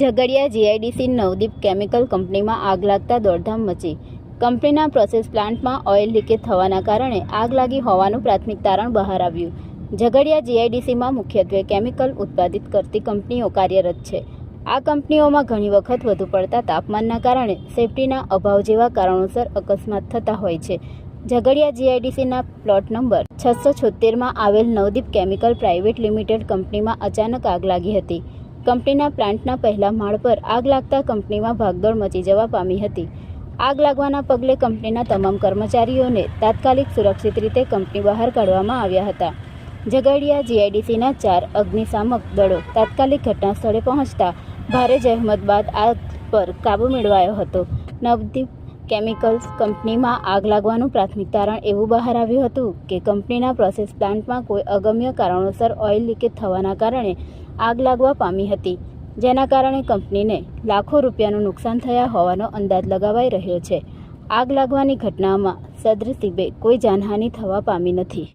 Jhagadia GIDC Navdeep chemical કંપનીમાં આગ લાગતા દોડધામ મચી. કંપનીના પ્રોસેસ પ્લાન્ટમાં ઓઇલ લીકેજ થવાના કારણે આગ લાગી હોવાનું પ્રાથમિક તારણ બહાર આવ્યું. ઝઘડિયા જીઆઈડીસીમાં મુખ્યત્વે કેમિકલ ઉત્પાદિત કરતી કંપનીઓ કાર્યરત છે. આ કંપનીઓમાં ઘણી વખત વધુ પડતા તાપમાનના કારણે સેફટીના અભાવ જેવા કારણોસર અકસ્માત થતા હોય છે. ઝઘડિયા જીઆઈડીસીના પ્લોટ નંબર છસો છોતેરમાં આવેલ નવદીપ કેમિકલ પ્રાઇવેટ લિમિટેડ કંપનીમાં અચાનક આગ લાગી હતી. કંપનીના પ્લાન્ટના પહેલા માળ પર આગ લાગતા કંપનીમાં ભાગદોડ મચી જવા પામી હતી. આગ લાગવાના પગલે કંપનીના તમામ કર્મચારીઓને તાત્કાલિક સુરક્ષિત રીતે કંપની બહાર કાઢવામાં આવ્યા હતા. ઝઘડિયા જીઆઈડીસીના ચાર અગ્નિશામક દળો તાત્કાલિક ઘટના સ્થળે પહોંચતા ભારે જહેમત બાદ આગ પર કાબૂ મેળવાયો હતો. નવદીપ કેમિકલ્સ કંપનીમાં આગ લાગવાનું પ્રાથમિક તારણ એવું બહાર આવ્યું હતું કે કંપનીના પ્રોસેસ પ્લાન્ટમાં કોઈ અગમ્ય કારણોસર ઓઇલ લીકેજ થવાના કારણે આગ લાગવા પામી હતી, જેના કારણે કંપનીને લાખો રૂપિયાનું નુકસાન થયા હોવાનો અંદાજ લગાવાઈ રહ્યો છે. આગ લાગવાની ઘટનામાં સદનસીબે કોઈ જાનહાનિ થવા પામી નથી.